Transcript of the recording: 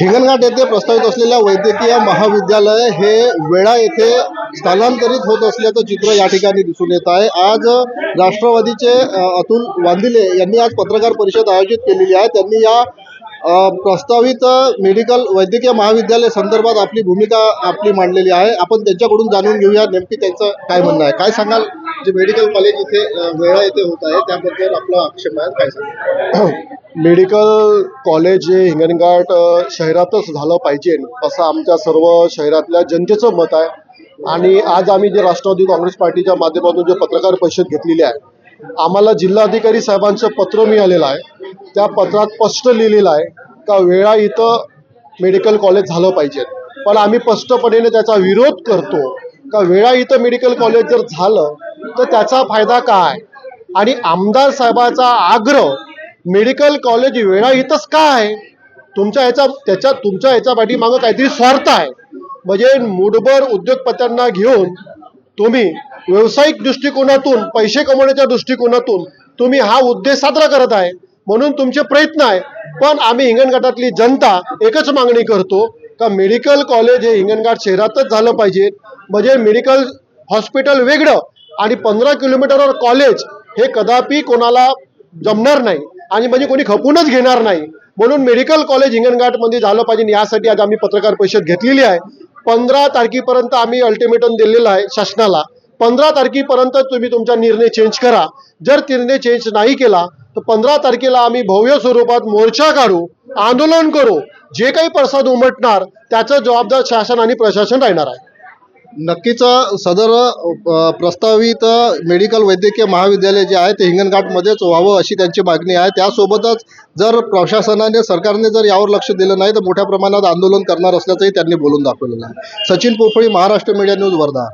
हिंगणघाट येथे प्रस्तावित असलेल्या वैद्यकीय महाविद्यालय हे वेळा येथे स्थलांतरित होत असल्याचं चित्र या ठिकाणी दिसून येत आहे. आज राष्ट्रवादीचे अतुल वांदिले यांनी आज पत्रकार परिषद आयोजित केलेली आहे. त्यांनी या प्रस्तावित मेडिकल वैद्यकीय महाविद्यालय संदर्भात आपली भूमिका आपली मांडलेली आहे. आपण त्यांच्याकडून जाणून घेऊया नेमकी त्यांचं काय म्हणणं आहे. काय सांगाल? जे मेडिकल कॉलेज इथे वेळा येथे होत आहे त्याबद्दल आपला आक्षेप आहे. काय सांगाल? मेडिकल कॉलेज हे हिंगणघाट शहरातच झालं पाहिजे असं आमच्या सर्व शहरातल्या जनतेचं मत आहे. आणि आज आम्ही जे राष्ट्रवादी काँग्रेस पार्टीच्या माध्यमातून जे पत्रकार परिषद घेतलेली आहे आम्हाला जिल्हाधिकारी साहेबांचं पत्र मिळालेलं आहे. त्या पत्रात स्पष्ट लिहिलेलं आहे का वेळा इथं मेडिकल कॉलेज झालं पाहिजे. पण आम्ही स्पष्टपणे त्याचा विरोध करतो का वेळा इथं मेडिकल कॉलेज जर झालं तर त्याचा फायदा काय? आणि आमदार साहेबाचा आग्रह मेडिकल कॉलेज वेळा इथंच का आहे तुमच्या ह्याचा त्याच्या तुमच्या ह्याच्या पाठीमागं काहीतरी स्वार्थ आहे. म्हणजे मुठभर उद्योगपत्यांना घेऊन तुम्ही व्यावसायिक दृष्टिकोनातून पैसे कमवण्याच्या दृष्टिकोनातून तुम्ही हा उद्देश साजरा करत आहे. म्हणून तुमचे प्रयत्न आहे. पण आम्ही हिंगणघाटातली जनता एकच मागणी करतो का मेडिकल कॉलेज हे हिंगणघाट शहरातच झालं पाहिजे. म्हणजे मेडिकल हॉस्पिटल वेगळं आणि पंधरा किलोमीटरवर कॉलेज हे कदापि कोणाला जमणार नाही. आणि म्हणजे कोणी खपूनच घेणार नाही. म्हणून मेडिकल कॉलेज हिंगणघाटमध्ये झालं पाहिजे यासाठी आज आम्ही पत्रकार परिषद घेतलेली आहे. पंधरा तारखेपर्यंत आम्ही अल्टिमेटम दिलेलं आहे शासनाला. पंधरा तारखेपर्यंत तुम्ही तुमचा निर्णय चेंज करा. जर निर्णय चेंज नाही केला तर पंधरा तारखेला आम्ही भव्य स्वरूपात मोर्चा काढू आंदोलन करू. जे काही प्रसाद उमटणार त्याचं जबाबदार शासन आणि प्रशासन राहणार आहे. नक्कीच सदर प्रस्तावित मेडिकल वैद्यकीय महाविद्यालय जे आहे ते हिंगणघाटमध्येच व्हावं अशी त्यांची मागणी आहे. त्यासोबतच जर प्रशासनाने सरकारने जर यावर लक्ष दिलं नाही तर मोठ्या प्रमाणात आंदोलन करणार असल्याचंही त्यांनी बोलून दाखवलेलं आहे. Sachin Pophali Maharashtra media news Wardha